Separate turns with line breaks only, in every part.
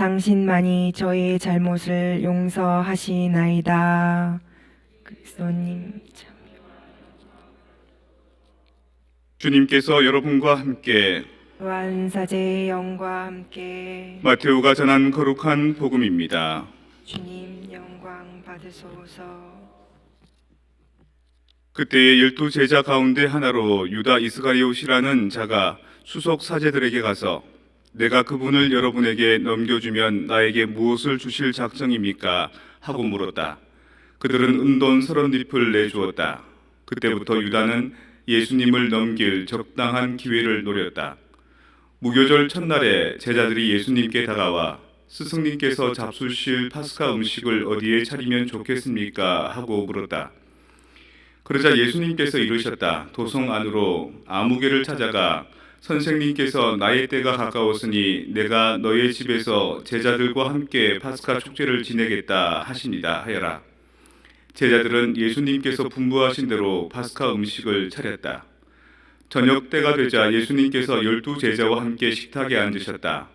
당신만이 저의 잘못을 용서하시나이다. 그리스도님 참.
주님께서 여러분과 함께
완사제의 영과 함께
마테오가 전한 거룩한 복음입니다.
주님 영광 받으소서.
그때의 열두 제자 가운데 하나로 유다 이스가리옷이라는 자가 수석 사제들에게 가서 내가 그분을 여러분에게 넘겨주면 나에게 무엇을 주실 작정입니까? 하고 물었다. 그들은 은돈 서른 잎을 내주었다. 그때부터 유다는 예수님을 넘길 적당한 기회를 노렸다. 무교절 첫날에 제자들이 예수님께 다가와 스승님께서 잡수실 파스카 음식을 어디에 차리면 좋겠습니까? 하고 물었다. 그러자 예수님께서 이르셨다. 도성 안으로 아무개를 찾아가 선생님께서 나의 때가 가까웠으니 내가 너의 집에서 제자들과 함께 파스카 축제를 지내겠다 하십니다. 하여라. 제자들은 예수님께서 분부하신 대로 파스카 음식을 차렸다. 저녁 때가 되자 예수님께서 열두 제자와 함께 식탁에 앉으셨다.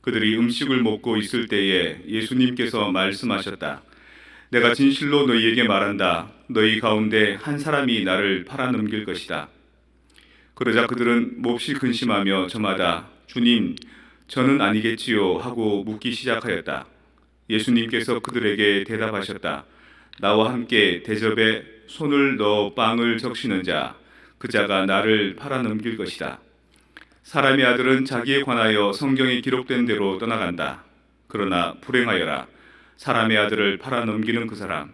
그들이 음식을 먹고 있을 때에 예수님께서 말씀하셨다. 내가 진실로 너희에게 말한다. 너희 가운데 한 사람이 나를 팔아넘길 것이다. 그러자 그들은 몹시 근심하며 저마다 주님, 저는 아니겠지요 하고 묻기 시작하였다. 예수님께서 그들에게 대답하셨다. 나와 함께 대접에 손을 넣어 빵을 적시는 자, 그 자가 나를 팔아넘길 것이다. 사람의 아들은 자기에 관하여 성경에 기록된 대로 떠나간다. 그러나 불행하여라. 사람의 아들을 팔아넘기는 그 사람.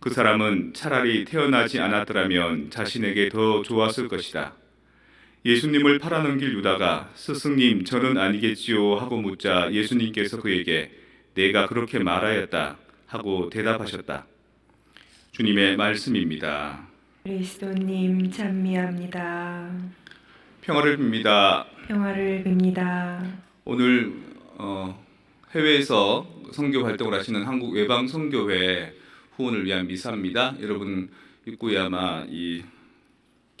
그 사람은 차라리 태어나지 않았더라면 자신에게 더 좋았을 것이다. 예수님을 팔아넘길 유다가 스승님 저는 아니겠지요 하고 묻자 예수님께서 그에게 내가 그렇게 말하였다 하고 대답하셨다. 주님의 말씀입니다.
그리스도님 찬미합니다.
평화를 빕니다.
평화를 빕니다.
오늘 어, 해외에서 선교 활동을 하시는 한국 외방 선교회 후원을 위한 미사입니다. 여러분 입구에 아마 이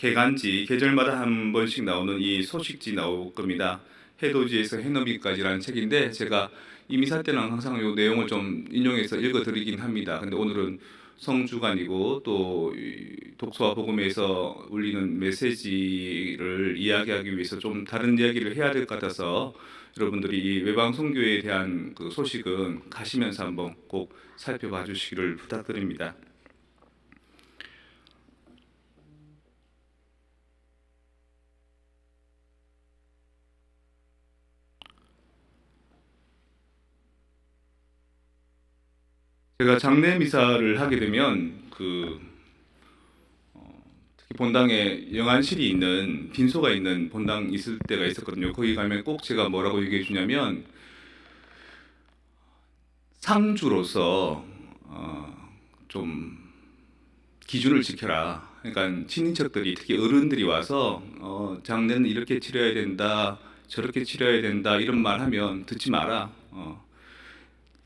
개간지 계절마다 한 번씩 나오는 이 소식지 나올 겁니다. 해돋이에서 해넘이까지라는 책인데 제가 이 미사 때는 항상 이 내용을 좀 인용해서 읽어드리긴 합니다. 근데 오늘은 성주간이고 또이 독서와 복음에서 울리는 메시지를 이야기하기 위해서 좀 다른 이야기를 해야 될 것 같아서 여러분들이 이 외방 선교에 대한 그 소식은 가시면서 한번 꼭 살펴봐 주시기를 부탁드립니다. 제가 장례 미사를 하게 되면 그 어, 특히 본당에 영안실이 있는 빈소가 있는 본당 있을 때가 있었거든요. 거기 가면 꼭 제가 뭐라고 얘기해 주냐면 상주로서 어, 좀 기준을 지켜라. 그러니까 친인척들이 특히 어른들이 와서 어, 장례는 이렇게 치러야 된다, 저렇게 치러야 된다 이런 말 하면 듣지 마라. 어,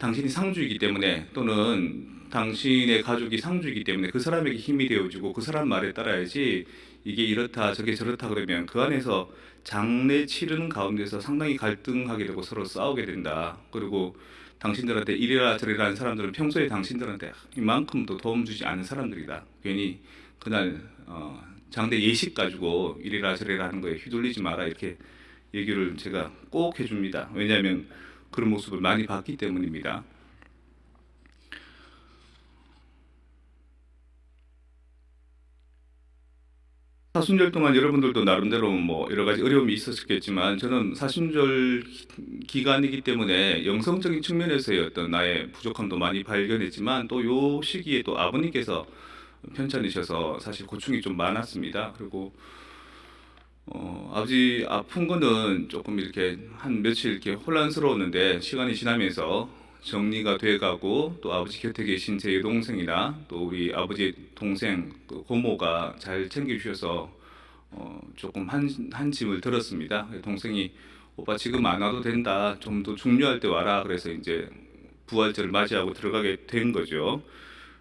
당신이 상주이기 때문에 또는 당신의 가족이 상주이기 때문에 그 사람에게 힘이 되어주고 그 사람 말에 따라야지 이게 이렇다 저게 저렇다 그러면 그 안에서 장례 치르는 가운데서 상당히 갈등하게 되고 서로 싸우게 된다. 그리고 당신들한테 이래라 저래라 하는 사람들은 평소에 당신들한테 이만큼도 도움 주지 않은 사람들이다. 괜히 그날 어, 장례 예식 가지고 이래라 저래라 하는 거에 휘둘리지 마라 이렇게 얘기를 제가 꼭 해줍니다. 왜냐하면 그런 모습을 많이 봤기 때문입니다. 사순절 동안 여러분들도 나름대로 뭐 여러 가지 어려움이 있었겠지만 저는 사순절 기간이기 때문에 영성적인 측면에서의 어떤 나의 부족함도 많이 발견했지만 또 요 시기에 또 아버님께서 편찮으셔서 사실 고충이 좀 많았습니다. 그리고 어, 아버지 아픈 거는 조금 이렇게 한 며칠 이렇게 혼란스러웠는데 시간이 지나면서 정리가 돼가고 또 아버지 곁에 계신 제 여동생이나 또 우리 아버지 동생 그 고모가 잘 챙겨주셔서 어, 조금 한, 한 짐을 들었습니다. 동생이 오빠 지금 안 와도 된다. 좀 더 중요할 때 와라. 그래서 이제 부활절을 맞이하고 들어가게 된 거죠.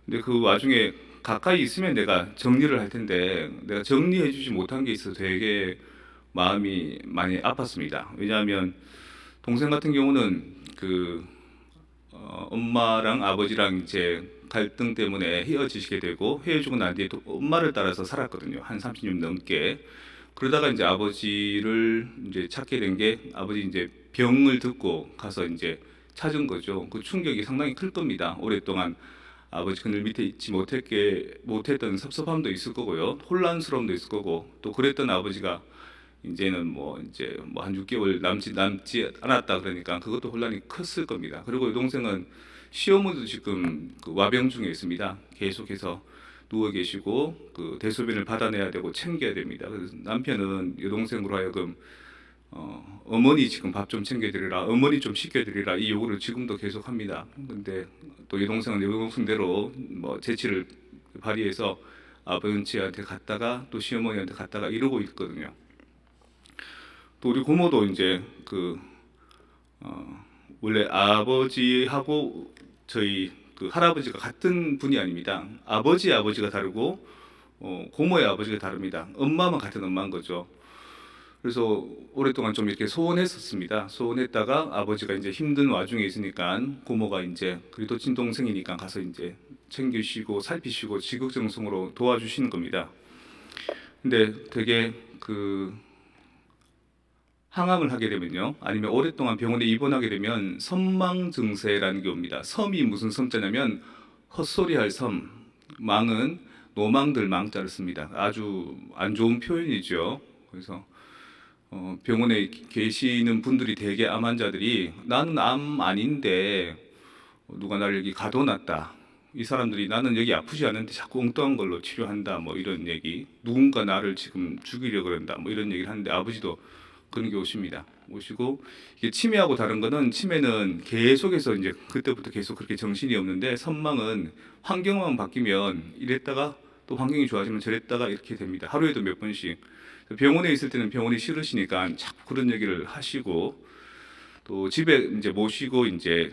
근데 그 와중에 가까이 있으면 내가 정리를 할 텐데 내가 정리해 주지 못한 게 있어서 되게 마음이 많이 아팠습니다. 왜냐하면 동생 같은 경우는 그 어, 엄마랑 아버지랑 이제 갈등 때문에 헤어지시게 되고 헤어지고 난 뒤에 또 엄마를 따라서 살았거든요. 한 30년 넘게. 그러다가 이제 아버지를 이제 찾게 된 게 아버지 이제 병을 듣고 가서 이제 찾은 거죠. 그 충격이 상당히 클 겁니다. 오랫동안 아버지 그늘 밑에 있지 못했게 못했던 섭섭함도 있을 거고요. 혼란스러움도 있을 거고 또 그랬던 아버지가 이제는 뭐 이제 뭐 한 6개월 남지 남지 않았다 그러니까 그것도 혼란이 컸을 겁니다. 그리고 여동생은 시어머니도 지금 그 와병 중에 있습니다. 계속해서 누워 계시고 그 대소변을 받아내야 되고 챙겨야 됩니다. 그래서 남편은 여동생으로 하여금 어, 어머니 지금 밥 좀 챙겨드리라, 어머니 좀 시켜드리라 이 요구를 지금도 계속합니다. 근데 또 여동생은 여동생대로 뭐 재치를 발휘해서 아버지한테 갔다가 또 시어머니한테 갔다가 이러고 있거든요. 또 우리 고모도 이제 그 어, 원래 아버지하고 저희 그 할아버지가 같은 분이 아닙니다. 아버지의 아버지가 다르고 어, 고모의 아버지가 다릅니다. 엄마만 같은 엄마인 거죠. 그래서 오랫동안 좀 이렇게 소원했었습니다. 소원했다가 아버지가 이제 힘든 와중에 있으니까 고모가 이제 그래도 친동생이니까 가서 이제 챙기시고 살피시고 지극정성으로 도와주시는 겁니다. 근데 되게 그 항암을 하게 되면요, 아니면 오랫동안 병원에 입원하게 되면 선망 증세라는 게 옵니다. 섬이 무슨 섬자냐면 헛소리할 섬, 망은 노망들 망자를 씁니다. 아주 안 좋은 표현이죠. 그래서 어, 병원에 계시는 분들이 대개 암 환자들이 나는 암 아닌데 누가 나를 여기 가둬놨다. 이 사람들이 나는 여기 아프지 않은데 자꾸 엉뚱한 걸로 치료한다. 뭐 이런 얘기. 누군가 나를 지금 죽이려 그런다. 뭐 이런 얘기를 하는데 아버지도 그런 게 오십니다. 오시고 이게 치매하고 다른 거는 치매는 계속해서 이제 그때부터 계속 그렇게 정신이 없는데 선망은 환경만 바뀌면 이랬다가 또 환경이 좋아지면 저랬다가 이렇게 됩니다. 하루에도 몇 번씩 병원에 있을 때는 병원이 싫으시니까 자꾸 그런 얘기를 하시고 또 집에 이제 모시고 이제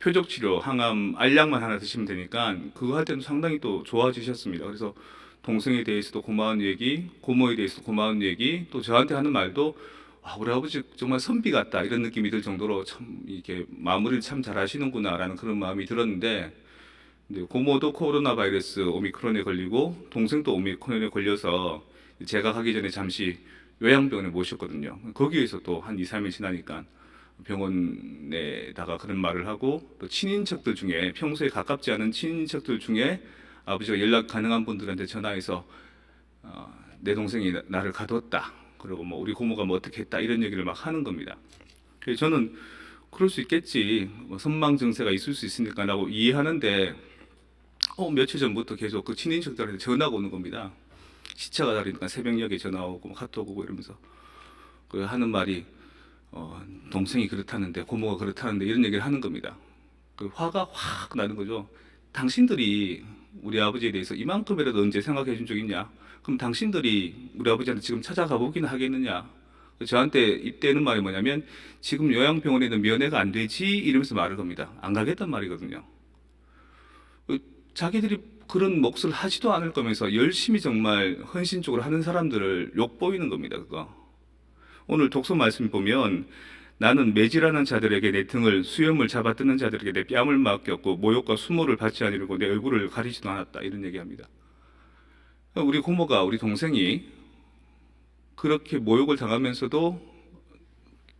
표적 치료 항암 알약만 하나 드시면 되니까 그거 할 때는 상당히 또 좋아지셨습니다. 그래서 동생에 대해서도 고마운 얘기, 고모에 대해서도 고마운 얘기, 또 저한테 하는 말도 아, 우리 아버지 정말 선비 같다 이런 느낌이 들 정도로 참 이렇게 마무리를 참 잘하시는구나라는 그런 마음이 들었는데 고모도 코로나 바이러스 오미크론에 걸리고 동생도 오미크론에 걸려서 제가 가기 전에 잠시 요양병원에 모셨거든요. 거기에서 또 한 2, 3일 지나니까 병원에다가 그런 말을 하고 또 친인척들 중에 평소에 가깝지 않은 친인척들 중에 아버지가 연락 가능한 분들한테 전화해서 어, 내 동생이 나- 나를 가뒀다. 그리고 뭐 우리 고모가 뭐 어떻게 했다 이런 얘기를 막 하는 겁니다. 그래서 저는 그럴 수 있겠지. 뭐 선망 증세가 있을 수 있으니까라고 이해하는데 어, 며칠 전부터 계속 그 친인척들한테 전화가 오는 겁니다. 시차가 다르니까 새벽녘에 전화 오고 뭐 카톡 오고 이러면서 그 하는 말이 어, 동생이 그렇다는데 고모가 그렇다는데 이런 얘기를 하는 겁니다. 그 화가 확 나는 거죠. 당신들이 우리 아버지에 대해서 이만큼이라도 언제 생각해 준 적 있냐? 그럼 당신들이 우리 아버지한테 지금 찾아가 보긴 하겠느냐? 저한테 이때는 말이 뭐냐면 지금 요양병원에는 면회가 안 되지 이러면서 말을 겁니다. 안 가겠단 말이거든요. 어, 자기들이 그런 몫을 하지도 않을 거면서 열심히 정말 헌신적으로 하는 사람들을 욕보이는 겁니다. 그거. 오늘 독서 말씀 보면 나는 매질하는 자들에게 내 등을 수염을 잡아뜯는 자들에게 내 뺨을 맡겼고 모욕과 수모를 받지 않으려고 내 얼굴을 가리지도 않았다 이런 얘기합니다. 우리 고모가 우리 동생이 그렇게 모욕을 당하면서도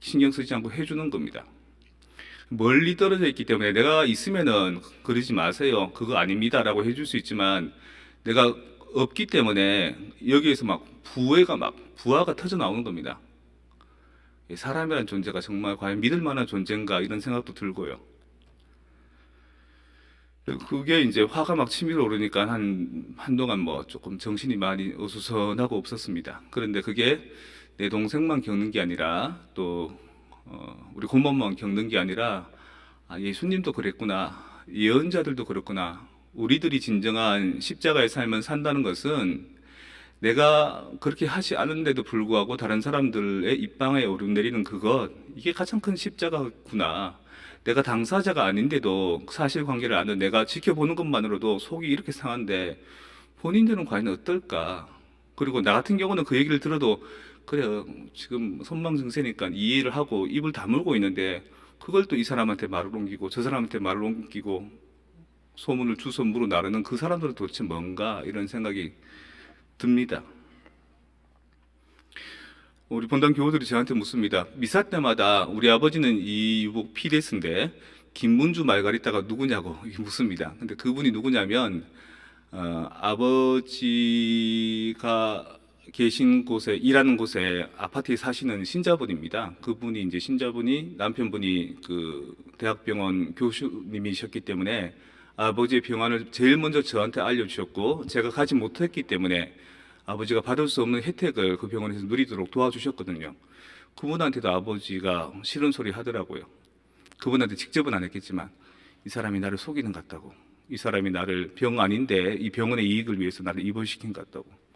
신경 쓰지 않고 해주는 겁니다. 멀리 떨어져 있기 때문에 내가 있으면은 그러지 마세요. 그거 아닙니다라고 해줄 수 있지만 내가 없기 때문에 여기에서 막 부해가 막 부하가 터져 나오는 겁니다. 이 사람이라는 존재가 정말 과연 믿을 만한 존재인가 이런 생각도 들고요. 그게 이제 화가 막 치밀어 오르니까 한 한동안 뭐 조금 정신이 많이 어수선하고 없었습니다. 그런데 그게 내 동생만 겪는 게 아니라 또 어, 우리 고모만 겪는 게 아니라 아, 예수님도 그랬구나. 예언자들도 그렇구나. 우리들이 진정한 십자가의 삶을 산다는 것은 내가 그렇게 하지 않은데도 불구하고 다른 사람들의 입방에 오르내리는 그것 이게 가장 큰 십자가구나. 내가 당사자가 아닌데도 사실관계를 아는 내가 지켜보는 것만으로도 속이 이렇게 상한데 본인들은 과연 어떨까? 그리고 나 같은 경우는 그 얘기를 들어도 그래 지금 선망 증세니까 이해를 하고 입을 다물고 있는데 그걸 또 이 사람한테 말을 옮기고 저 사람한테 말을 옮기고 소문을 주소문으로 나르는 그 사람들은 도대체 뭔가 이런 생각이 듭니다. 우리 본당 교우들이 저한테 묻습니다. 미사 때마다 우리 아버지는 이 유복 PDS인데 김문주 말가리따가 누구냐고 묻습니다. 근데 그분이 누구냐면 어, 아버지가 계신 곳에 일하는 곳에 아파트에 사시는 신자분입니다. 그분이 이제 신자분이 남편분이 그 대학병원 교수님이셨기 때문에 아버지의 병원을 제일 먼저 저한테 알려주셨고 제가 가지 못했기 때문에 아버지가 받을 수 없는 혜택을 그 병원에서 누리도록 도와주셨거든요. 그분한테도 아버지가 싫은 소리 하더라고요. 그분한테 직접은 안 했겠지만 이 사람이 나를 속이는 것 같다고. 이 사람이 나를 병 아닌데 이 병원의 이익을 위해서 나를 입원시킨 것 같다고.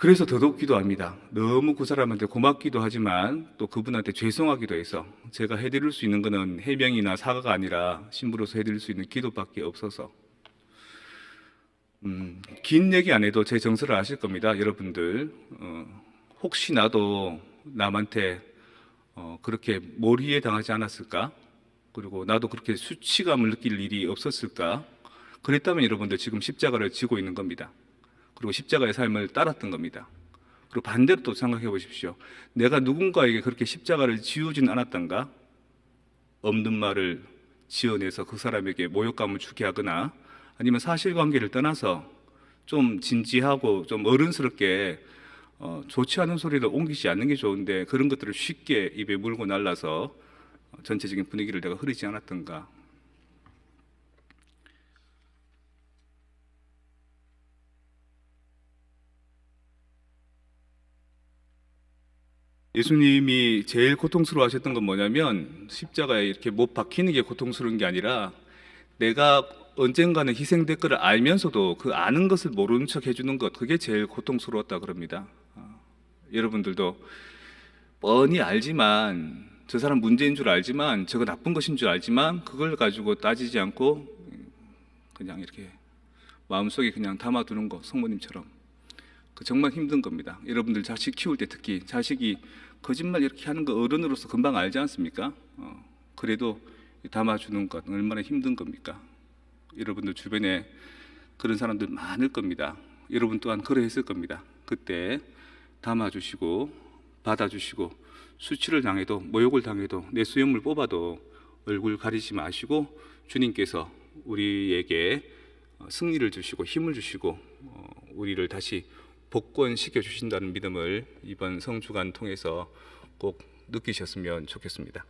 그래서 더더욱 기도합니다. 너무 그 사람한테 고맙기도 하지만 또 그분한테 죄송하기도 해서 제가 해드릴 수 있는 것은 해명이나 사과가 아니라 신부로서 해드릴 수 있는 기도밖에 없어서 음, 긴 얘기 안 해도 제 정서를 아실 겁니다, 여러분들. 어, 혹시 나도 남한테 어, 그렇게 몰이에 당하지 않았을까? 그리고 나도 그렇게 수치감을 느낄 일이 없었을까? 그랬다면 여러분들 지금 십자가를 지고 있는 겁니다. 그리고 십자가의 삶을 따랐던 겁니다. 그리고 반대로 또 생각해 보십시오. 내가 누군가에게 그렇게 십자가를 지우진 않았던가? 없는 말을 지어내서 그 사람에게 모욕감을 주게 하거나 아니면 사실관계를 떠나서 좀 진지하고 좀 어른스럽게 어, 좋지 않은 소리를 옮기지 않는 게 좋은데 그런 것들을 쉽게 입에 물고 날라서 어, 전체적인 분위기를 내가 흐리지 않았던가 예수님이 제일 고통스러워 하셨던 건 뭐냐면 십자가에 이렇게 못 박히는 게 고통스러운 게 아니라 내가 언젠가는 희생될 거를 알면서도 그 아는 것을 모르는 척 해주는 것 그게 제일 고통스러웠다 그럽니다. 어, 여러분들도 뻔히 알지만 저 사람 문제인 줄 알지만 저거 나쁜 것인 줄 알지만 그걸 가지고 따지지 않고 그냥 이렇게 마음속에 그냥 담아두는 거 성모님처럼 그 정말 힘든 겁니다. 여러분들 자식 키울 때 특히 자식이 거짓말 이렇게 하는 거 어른으로서 금방 알지 않습니까? 어, 그래도 담아주는 것 얼마나 힘든 겁니까? 여러분들 주변에 그런 사람들 많을 겁니다. 여러분 또한 그러했을 겁니다. 그때 담아주시고 받아주시고 수치를 당해도 모욕을 당해도 내 수염을 뽑아도 얼굴 가리지 마시고 주님께서 우리에게 어, 승리를 주시고 힘을 주시고 어, 우리를 다시 복권시켜 주신다는 믿음을 이번 성주간 통해서 꼭 느끼셨으면 좋겠습니다.